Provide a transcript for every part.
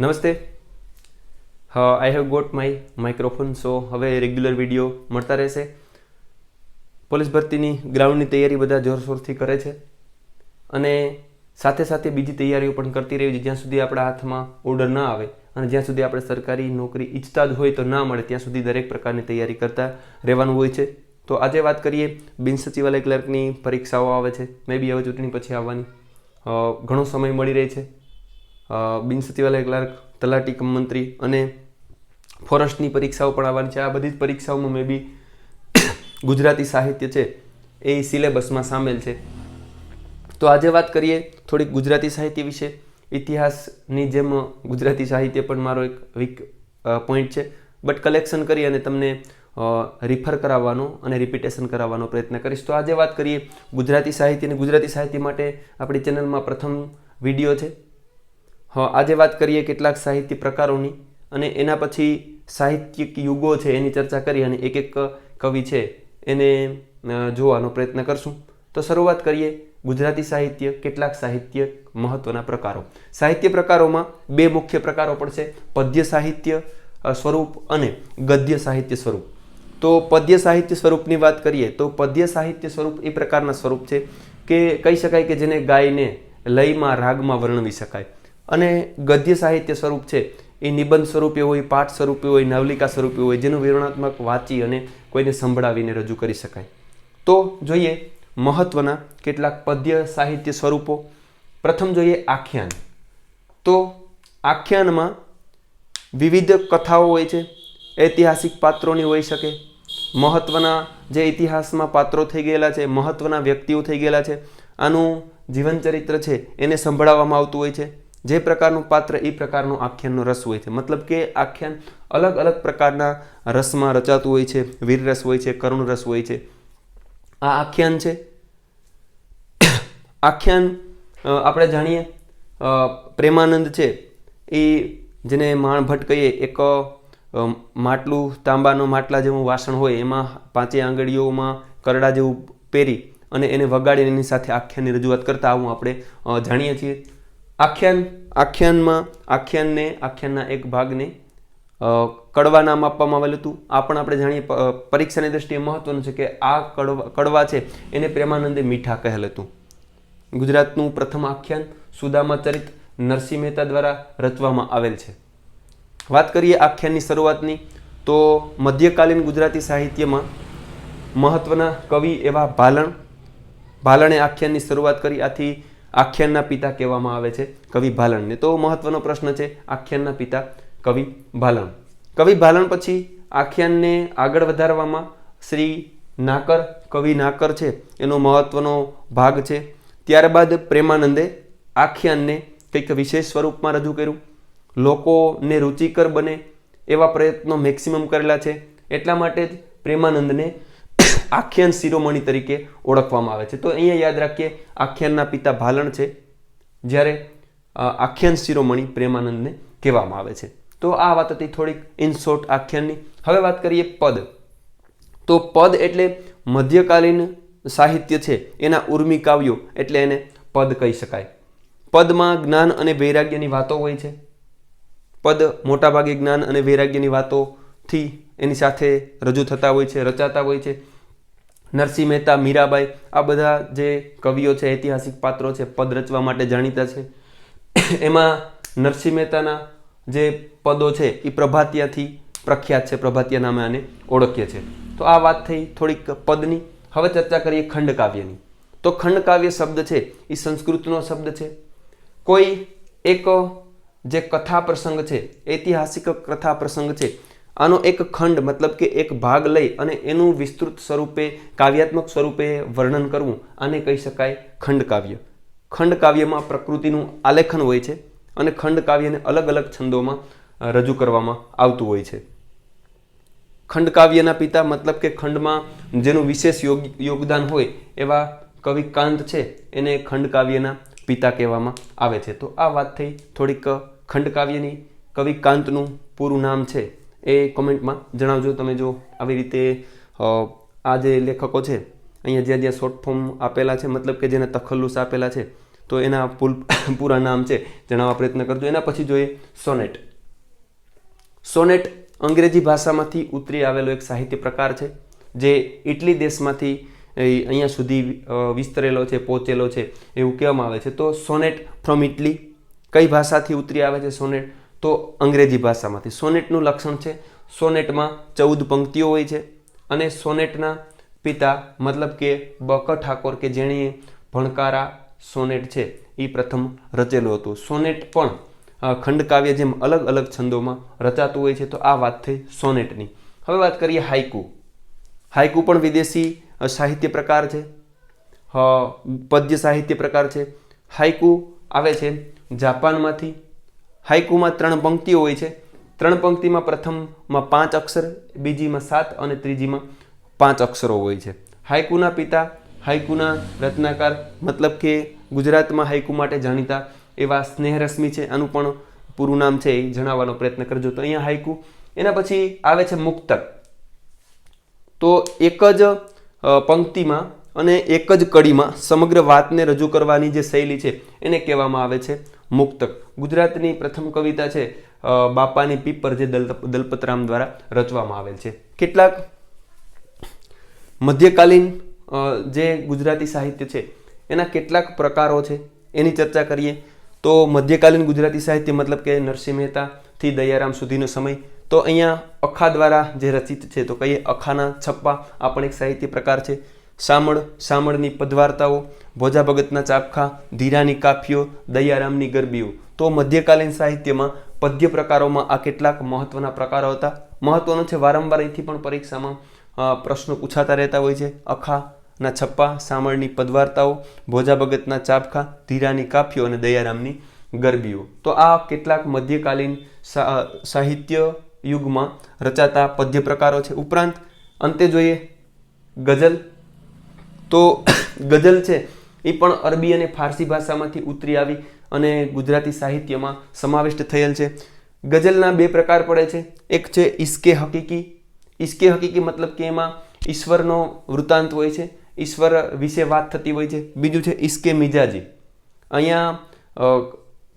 નમસ્તે. I have got my microphone so હવે regular video મળતા રહેશે. પોલીસ ભરતીની ગ્રાઉન્ડની તૈયારી બધા જોરશોરથી કરે છે. અને સાથે સાથે બીજી તૈયારીઓ પણ કરતી રહી છે, જ્યાં સુધી આપણા હાથમાં ઓર્ડર ના આવે અને જ્યાં સુધી આપણે સરકારી નોકરી ઈચ્છતા જ હોય તો ના મળે, ત્યાં સુધી દરેક પ્રકારની તૈયારી કરતા રહેવાનું હોય છે. તો આજે વાત કરીએ, બિન સચિવાલય ક્લર્કની પરીક્ષાઓ આવે છે. મે બી હવે ચૂંટણી પછી આવવાની. ઘણો સમય મળી રહે છે. બિન સચિવાલય ક્લાર્ક, તલાટી કમ મંત્રી અને ફોરેસ્ટની પરીક્ષાઓ પણ આવવાની છે. આ બધી જ પરીક્ષાઓમાં મે બી ગુજરાતી સાહિત્ય છે એ સિલેબસમાં સામેલ છે. તો આજે વાત કરીએ થોડીક ગુજરાતી સાહિત્ય વિશે. ઇતિહાસની જેમ ગુજરાતી સાહિત્ય પણ મારો એક વીક પોઈન્ટ છે. બટ કલેક્શન કરી અને તમને રિફર કરાવવાનો અને રિપીટેશન કરાવવાનો પ્રયત્ન કરીશ. તો આજે વાત કરીએ ગુજરાતી સાહિત્ય અને ગુજરાતી સાહિત્ય માટે આપણી ચેનલમાં પ્રથમ વીડિયો છે. આજે વાત કરીએ કેટલાક સાહિત્ય પ્રકારોની અને એના પછી સાહિત્યિક યુગો છે એની ચર્ચા કરી અને એક એક કવિ છે એને જોવાનો પ્રયત્ન કરશું. તો શરૂઆત કરીએ ગુજરાતી સાહિત્ય, કેટલાક સાહિત્ય મહત્વના પ્રકારો. સાહિત્ય પ્રકારોમાં બે મુખ્ય પ્રકારો પડશે પદ્ય સાહિત્ય સ્વરૂપ અને ગદ્ય સાહિત્ય સ્વરૂપ. તો પદ્ય સાહિત્ય સ્વરૂપની વાત કરીએ તો પદ્ય સાહિત્ય સ્વરૂપ એ પ્રકારના સ્વરૂપ છે કે કહી શકાય કે જેને ગાયને લયમાં, રાગમાં વર્ણવી શકાય. અને ગદ્ય સાહિત્ય સ્વરૂપ છે. એ નિબંધ સ્વરૂપે હોય, પાઠ સ્વરૂપે હોય, નવલિકા સ્વરૂપે હોય, જેનું વિવરણાત્મક વાંચી અને કોઈને સંભળાવીને રજૂ કરી શકાય. તો જોઈએ મહત્વના કેટલાક પદ્ય સાહિત્ય સ્વરૂપો. પ્રથમ જોઈએ આખ્યાન. તો આખ્યાનમાં વિવિધ કથાઓ હોય છે. ઐતિહાસિક પાત્રોની હોઈ શકે. મહત્વના જે ઇતિહાસમાં પાત્રો થઈ ગયેલા છે, મહત્વના વ્યક્તિઓ થઈ ગયેલા છે. આનું જીવન ચરિત્ર છે, એને સંભળાવવામાં આવતું હોય છે. જે પ્રકારનું પાત્ર એ પ્રકારનો આખ્યાનનો રસ હોય છે. મતલબ કે આખ્યાન અલગ અલગ પ્રકારના રસમાં રચાતું હોય છે વીર રસ હોય છે કરુણ રસ હોય છે. આ આખ્યાન છે. આખ્યાન આપણે જાણીએ પ્રેમાનંદ છે. એ જેને માણભટ્ટ કહીએ, એક માટલું, તાંબાનો માટલા જેવું વાસણ હોય, એમાં પાંચે આંગળીઓમાં કરડા જેવું પહેરી અને એને વગાડીને એની સાથે આખ્યાનની રજૂઆત કરતા આવું આપણે જાણીએ છીએ. આખ્યાન, આખ્યાનમાં, આખ્યાનને, આખ્યાનના એક ભાગને કડવા નામ આપવામાં આવેલું હતું. આ પણ આપણે જાણીએ પરીક્ષાની દ્રષ્ટિએ મહત્વનું છે કે આ કડવા કડવા છે, એને પ્રેમાનંદે મીઠા કહેલ હતું. ગુજરાતનું પ્રથમ આખ્યાન સુદામા ચરિત નરસિંહ મહેતા દ્વારા રચવામાં આવેલ છે. વાત કરીએ આખ્યાનની શરૂઆતની, તો મધ્યકાલીન ગુજરાતી સાહિત્યમાં મહત્વના કવિ એવા ભાલણ, ભાલણે આખ્યાનની શરૂઆત કરી. આથી આખ્યાનના પિતા કહેવામાં આવે છે, કવિ ભાલણને તો મહત્વનો પ્રશ્ન છે, આખ્યાનના પિતા કવિ ભાલણ. કવિ ભાલણ પછી આખ્યાનને આગળ વધારવામાં શ્રી નાકર, કવિ નાકર છે, એનો મહત્વનો ભાગ છે. ત્યારબાદ પ્રેમાનંદે આખ્યાનને કંઈક વિશેષ સ્વરૂપમાં રજૂ કર્યું. લોકોને રુચિકર બને એવા પ્રયત્નો મેક્સિમમ કરેલા છે. એટલા માટે જ પ્રેમાનંદને આખ્યાન શિરોમણી તરીકે ઓળખવામાં આવે છે. તો અહીંયા યાદ રાખીએ, આખ્યાનના પિતા ભાલણ છે, જ્યારે આખ્યાન શિરોમણી પ્રેમાનંદને કહેવામાં આવે છે. તો આ વાત હતી થોડીક ઇન શોર્ટ આખ્યાનની. હવે વાત કરીએ પદ. તો પદ એટલે મધ્યકાલીન સાહિત્ય છે, એના ઉર્મી કાવ્યો, એટલે એને પદ કહી શકાય. પદમાં જ્ઞાન અને વૈરાગ્યની વાતો હોય છે. પદ મોટાભાગે જ્ઞાન અને વૈરાગ્યની વાતોથી એની સાથે રજૂ થતા હોય છે, રચાતા હોય છે. નરસિંહ મહેતા, મીરાબાઈ, આ બધા જે કવિઓ છે, ઐતિહાસિક પાત્રો છે, પદ રચવા માટે જાણીતા છે. એમાં નરસિંહ મહેતાના જે પદો છે, એ પ્રભાતિયાથી પ્રખ્યાત છે. પ્રભાતિયા નામે આને ઓળખીએ છીએ. તો આ વાત થઈ થોડીક પદની. હવે ચર્ચા કરીએ ખંડકાવ્યની. તો ખંડકાવ્ય શબ્દ છે, એ સંસ્કૃતનો શબ્દ છે. કોઈ એક જે કથા પ્રસંગ છે, ઐતિહાસિક કથા પ્રસંગ છે આનો એક ખંડ, મતલબ કે એક ભાગ લઈ અને એનું વિસ્તૃત સ્વરૂપે, કાવ્યાત્મક સ્વરૂપે વર્ણન કરવું, આને કહી શકાય ખંડકાવ્ય ખંડકાવ્યમાં પ્રકૃતિનું આલેખન હોય છે અને ખંડકાવ્યને અલગ અલગ છંદોમાં રજૂ કરવામાં આવતું હોય છે. ખંડકાવ્યના પિતા, મતલબ કે ખંડમાં જેનું વિશેષ યોગ, યોગદાન હોય એવા કવિ કાંત છે, એને ખંડકાવ્યના પિતા કહેવામાં આવે છે. તો આ વાત થઈ થોડીક ખંડકાવ્યની કવિ કાંતનું પૂરું નામ છે એ કોમેન્ટમાં જણાવજો તમે જો આવી રીતે આ જે લેખકો છે, અહીંયા જ્યાં જ્યાં શોર્ટ ફોર્મ આપેલા છે, મતલબ કે જેને તખલ્લુસ આપેલા છે, તો એના પુલ પૂરા નામ છે, જણાવવા પ્રયત્ન કરજો. એના પછી જોઈએ સોનેટ. સોનેટ અંગ્રેજી ભાષામાંથી ઉતરી આવેલો એક સાહિત્ય પ્રકાર છે, જે ઇટલી દેશમાંથી અહીંયા સુધી વિસ્તરેલો છે, પહોંચેલો છે, એવું કહેવામાં આવે છે. તો સોનેટ ફ્રોમ ઇટલી કઈ ભાષાથી ઉતરી આવે છે સોનેટ? તો અંગ્રેજી ભાષામાંથી સોનેટનું લક્ષણ છે. સોનેટમાં ચૌદ પંક્તિઓ હોય છે અને સોનેટના પિતા મતલબ કે બક ઠાકોર કે જેણીએ ભણકારા સોનેટ છે એ પ્રથમ રચેલું હતું. સોનેટ પણ ખંડકાવ્ય જેમ અલગ અલગ છંદોમાં રચાતું હોય છે તો આ વાત થઈ સોનેટની. હવે વાત કરીએ હાઈકુ હાઈકુ પણ વિદેશી સાહિત્ય પ્રકાર છે. પદ્ય સાહિત્ય પ્રકાર છે. હાઈકુ આવે છે જાપાનમાંથી હાઈકુમાં ત્રણ પંક્તિઓ હોય છે. ત્રણ પંક્તિમાં પ્રથમમાં પાંચ અક્ષર, બીજીમાં સાત અને ત્રીજીમાં પાંચ અક્ષરો હોય છે. હાઈકુના પિતા હાઈકુના રચનાકાર મતલબ કે ગુજરાતમાં હાઈકુ માટે જાણીતા એવા સ્નેહરશ્મિ છે. આનું પણ પૂરું નામ છે એ જણાવવાનો પ્રયત્ન કરજો. તો અહીંયા હાઈકુ એના પછી આવે છે મુક્તક. તો એક જ પંક્તિમાં અને એક જ કડીમાં સમગ્ર વાતને રજૂ કરવાની જે શૈલી છે એને કહેવામાં આવે છે. મુક્તક. ગુજરાતની પ્રથમ કવિતા છે બાપાની પીપર જે દલ, દલપતરામ દ્વારા રચવામાં આવેલ છે. કેટલાક મધ્યકાલીન જે ગુજરાતી સાહિત્ય છે, એના કેટલાક પ્રકારો છે, એની ચર્ચા કરીએ તો મધ્યકાલીન ગુજરાતી સાહિત્ય મતલબ કે નરસિંહ મહેતાથી દયારામ સુધીનો સમય. તો અહીંયા અખા દ્વારા જે રચિત છે, તો કહીએ અખાના છપ્પા, આ પણ એક સાહિત્ય પ્રકાર છે. સામળ, સામળની પદવાર્તાઓ ભોજા ભગતના ચાપખા, ધીરાની કાફીઓ, દયારામની ગરબીઓ. તો મધ્યકાલીન સાહિત્યમાં પદ્ય પ્રકારોમાં આ કેટલાક મહત્વના પ્રકારો હતા. મહત્વનું છે, વારંવાર અહીંથી પણ પરીક્ષામાં પ્રશ્નો પૂછાતા રહેતા હોય છે. અખાના છપ્પા સામળની પદવાર્તાઓ ભોજા ભગતના ચાપખા, ધીરાની કાફીઓ અને દયારામની ગરબીઓ. તો આ કેટલાક મધ્યકાલીન સાહિત્ય યુગમાં રચાતા પદ્ય પ્રકારો છે. ઉપરાંત, અંતે જોઈએ ગઝલ. તો ગઝલ છે એ પણ અરબી અને ફારસી ભાષામાંથી ઉતરી આવી અને ગુજરાતી સાહિત્યમાં સમાવિષ્ટ થયેલ છે. ગઝલના બે પ્રકાર પડે છે. એક છે ઈશ્કે હકીકી. ઈશ્કે હકીકી મતલબ કે એમાં ઈશ્વરનો વૃત્તાંત હોય છે. ઈશ્વર વિશે વાત થતી હોય છે. બીજું છે ઈશ્કે મિજાજી. અહીંયા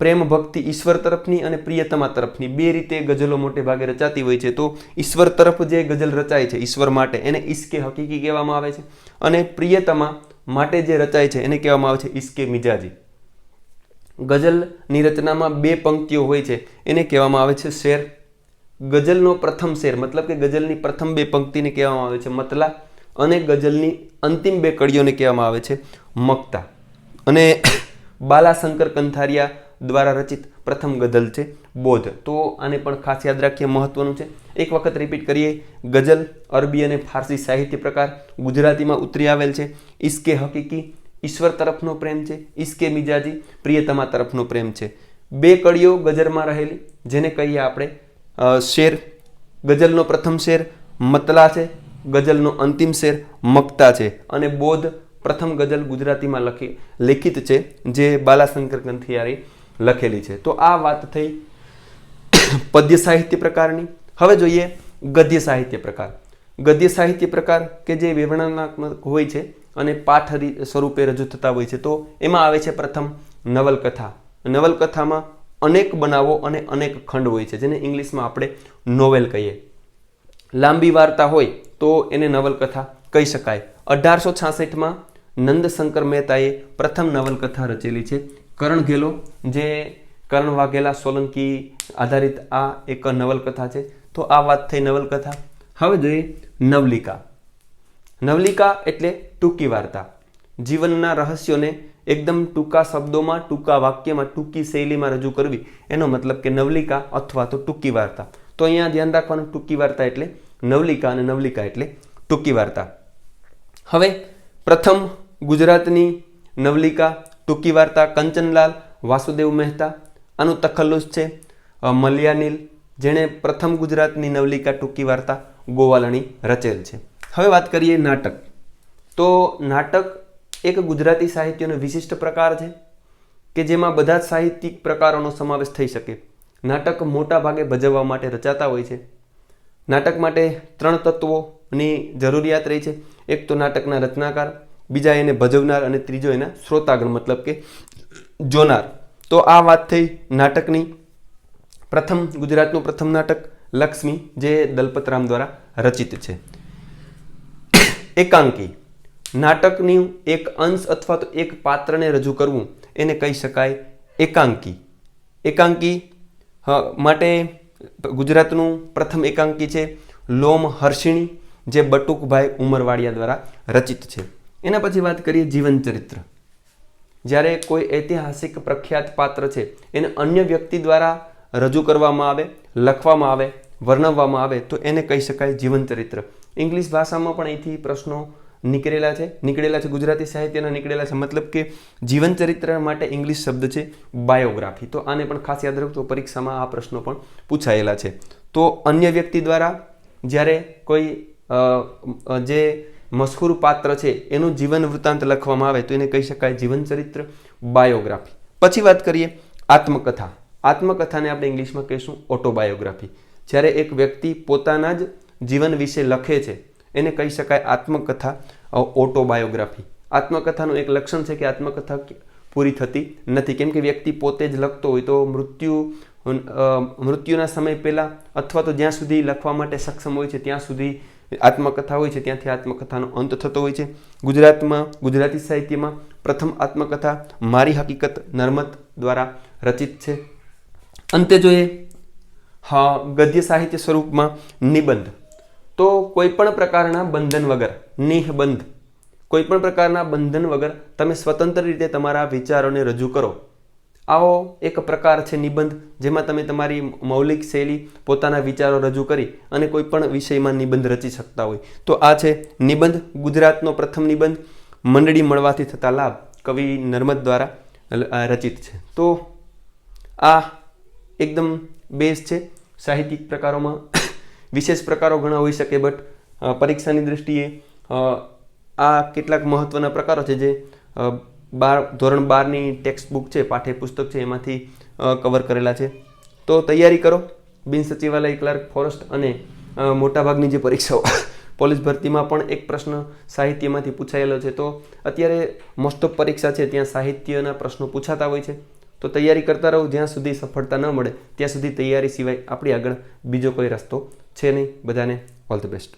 પ્રેમ ભક્તિ ઈશ્વર તરફની અને પ્રિયતમા તરફની બે રીતે ગઝલો મોટે ભાગે રચાતી હોય છે. તો ઈશ્વર તરફ જે ગઝલ રચાય છે ઈશ્વર માટે એને ઈશ્કે હકીકી કહેવામાં આવે છે. અને પ્રિયતમા માટે જે રચાય છે એને કહેવામાં આવે છે ઇસ્કે મિજાજી. ગઝલની રચનામાં બે પંક્તિઓ હોય છે. એને કહેવામાં આવે છે શેર. ગઝલનો પ્રથમ શેર, મતલબ કે ગઝલની પ્રથમ બે પંક્તિને કહેવામાં આવે છે મતલા અને ગઝલની અંતિમ બે કડીઓને કહેવામાં આવે છે મક્તા. અને બાલાશંકર કંથારિયા દ્વારા રચિત પ્રથમ ગઝલ છે. બોધ. તો આને પણ ખાસ યાદ રાખીએ, મહત્વનું છે. એક વખત રિપીટ કરીએ. ગઝલ, અરબી અને ફારસી સાહિત્ય પ્રકાર ગુજરાતીમાં ઉતરી આવેલ છે. ઇસ્કે હકીકી, ઈશ્વર તરફનો પ્રેમ છે. ઇસ્કે મિજાજી, પ્રિયતમા તરફનો પ્રેમ છે. બે કડીઓ ગઝલમાં રહેલી, જેને કહીએ આપણે શેર. ગઝલનો પ્રથમ શેર મતલા છે. ગઝલનો અંતિમ શેર મક્તા છે. અને બોધ પ્રથમ ગઝલ ગુજરાતીમાં લખી, લેખિત છે, જે બાલાશંકર કંથિયારી લખેલી છે. તો આ વાત થઈ પદ્ય સાહિત્ય પ્રકારની. હવે જોઈએ ગદ્ય સાહિત્ય પ્રકાર. ગદ્ય સાહિત્ય પ્રકાર કે જે વિવરણાત્મક હોય છે અને પાઠ સ્વરૂપે રજૂ થતા હોય છે, તો એમાં આવે છે પ્રથમ નવલકથા. નવલકથામાં અનેક બનાવો અને અનેક ખંડ હોય છે, જેને ઇંગ્લિશમાં આપણે નોવેલ કહીએ. લાંબી વાર્તા હોય તો એને નવલકથા કહી શકાય. અઢારસો છાસઠમાં નંદશંકર મહેતાએ પ્રથમ નવલકથા રચેલી છે. કરણ ઘેલો, જે કરણ વાઘેલા સોલંકી આધારિત આ એક નવલકથા છે. તો આ વાત થઈ નવલકથા. હવે જોઈએ નવલિકા. નવલિકા એટલે ટૂંકી વાર્તા. જીવનના રહસ્યોને એકદમ ટૂંકા શબ્દોમાં, ટૂંકા વાક્યમાં, ટૂંકી શૈલીમાં રજૂ કરવી. એનો મતલબ કે નવલિકા અથવા તો ટૂંકી વાર્તા. તો અહીંયા ધ્યાન રાખવાનું ટૂંકી વાર્તા એટલે નવલિકા અને નવલિકા એટલે ટૂંકી વાર્તા. હવે પ્રથમ ગુજરાતની નવલિકા, ટૂંકી વાર્તા કંચનલાલ વાસુદેવ મહેતા આનું તખલ્લુસ છે મલયાનીલ જેણે પ્રથમ ગુજરાતની નવલિકા ટૂંકી વાર્તા ગોવાલણી રચેલ છે હવે વાત કરીએ નાટક. તો નાટક એક ગુજરાતી સાહિત્યનો વિશિષ્ટ પ્રકાર છે કે જેમાં બધા જ સાહિત્યિક પ્રકારોનો સમાવેશ થઈ શકે. નાટક મોટા ભાગે ભજવવા માટે રચાતા હોય છે. નાટક માટે ત્રણ તત્વોની જરૂરિયાત રહી છે. એક તો નાટકના રચનાકાર, બીજા એને ભજવનાર અને ત્રીજો એના શ્રોતાગણ, મતલબ કે જોનાર. તો આ વાત થઈ નાટકની. પ્રથમ ગુજરાતનું પ્રથમ નાટક લક્ષ્મી, જે દલપતરામ દ્વારા રચિત છે. એકાંકી. નાટકની એક અંશ અથવા તો એક પાત્રને રજૂ કરવું, એને કહી શકાય એકાંકી. એકાંકી માટે ગુજરાતનું પ્રથમ એકાંકી છે લોમ હર્ષિણી, જે બટુકભાઈ ઉમરવાડિયા દ્વારા રચિત છે. એના પછી વાત કરીએ જીવન ચરિત્ર. જ્યારે કોઈ ઐતિહાસિક પ્રખ્યાત પાત્ર છે, એને અન્ય વ્યક્તિ દ્વારા રજૂ કરવામાં આવે, લખવામાં આવે, વર્ણવવામાં આવે, તો એને કહી શકાય જીવન ચરિત્ર. ઇંગ્લિશ ભાષામાં પણ અહીંથી પ્રશ્નો નીકળેલા છે. નીકળેલા છે ગુજરાતી સાહિત્યના, નીકળેલા છે. મતલબ કે જીવન ચરિત્ર માટે ઇંગ્લિશ શબ્દ છે બાયોગ્રાફી. તો આને પણ ખાસ યાદ રાખજો, પરીક્ષામાં આ પ્રશ્નો પણ પૂછાયેલા છે. તો અન્ય વ્યક્તિ દ્વારા જ્યારે કોઈ જે મશહૂર પાત્ર છે, એનું જીવન વૃત્તાંત લખવામાં આવે તો એને કહી શકાય જીવન ચરિત્ર, બાયોગ્રાફી. પછી વાત કરીએ આત્મકથા. આત્મકથાને આપણે ઇંગ્લિશમાં કહીશું ઓટોબાયોગ્રાફી. જ્યારે એક વ્યક્તિ પોતાના જ જીવન વિશે લખે છે, એને કહી શકાય આત્મકથા ઓટોબાયોગ્રાફી. આત્મકથાનું એક લક્ષણ છે કે આત્મકથા પૂરી થતી નથી. કેમ કે વ્યક્તિ પોતે જ લખતો હોય તો મૃત્યુ મૃત્યુના સમય પહેલાં અથવા તો જ્યાં સુધી લખવા માટે સક્ષમ હોય છે, ત્યાં સુધી આત્મકથા હોય છે, ત્યાંથી આત્મકથાનો અંત થતો હોય છે. ગુજરાતમાં, ગુજરાતી સાહિત્યમાં પ્રથમ આત્મકથા મારી હકીકત નર્મદ દ્વારા રચિત છે. અંતે જોઈએ, હા, ગદ્ય સાહિત્ય સ્વરૂપમાં નિબંધ. તો કોઈ પણ પ્રકારના બંધન વગર, નિહબંધ કોઈ પણ પ્રકારના બંધન વગર તમે સ્વતંત્ર રીતે તમારા વિચારોને રજૂ કરો. આવો એક પ્રકાર છે નિબંધ, જેમાં તમે તમારી મૌલિક શૈલી, પોતાના વિચારો રજૂ કરી અને કોઈ પણ વિષયમાં નિબંધ રચી શકતા હોય. તો આ છે નિબંધ, ગુજરાતનો પ્રથમ નિબંધ. મંડળી મળવાથી થતા લાભ, કવિ નર્મદ દ્વારા રચિત છે. તો આ એકદમ બેઝ છે સાહિત્યિક પ્રકારોમાં. વિશેષ પ્રકારો ઘણા હોઈ શકે, બટ પરીક્ષાની દૃષ્ટિએ આ કેટલાક મહત્ત્વના પ્રકારો છે જે બાર, ધોરણ બારની ટેક્સ્ટ બુક છે, પાઠ્યપુસ્તક છે, એમાંથી કવર કરેલા છે. તો તૈયારી કરો. બિન સચિવાલય, ક્લાર્ક ફોરેસ્ટ અને મોટાભાગની જે પરીક્ષાઓ પોલીસ ભરતીમાં પણ એક પ્રશ્ન સાહિત્યમાંથી પૂછાયેલો છે. તો અત્યારે મોસ્ટ ઓફ પરીક્ષા છે, ત્યાં સાહિત્યના પ્રશ્નો પૂછાતા હોય છે. તો તૈયારી કરતા રહો, જ્યાં સુધી સફળતા ન મળે, ત્યાં સુધી તૈયારી સિવાય આપણી આગળ બીજો કોઈ રસ્તો છે નહીં. બધાને ઓલ ધ બેસ્ટ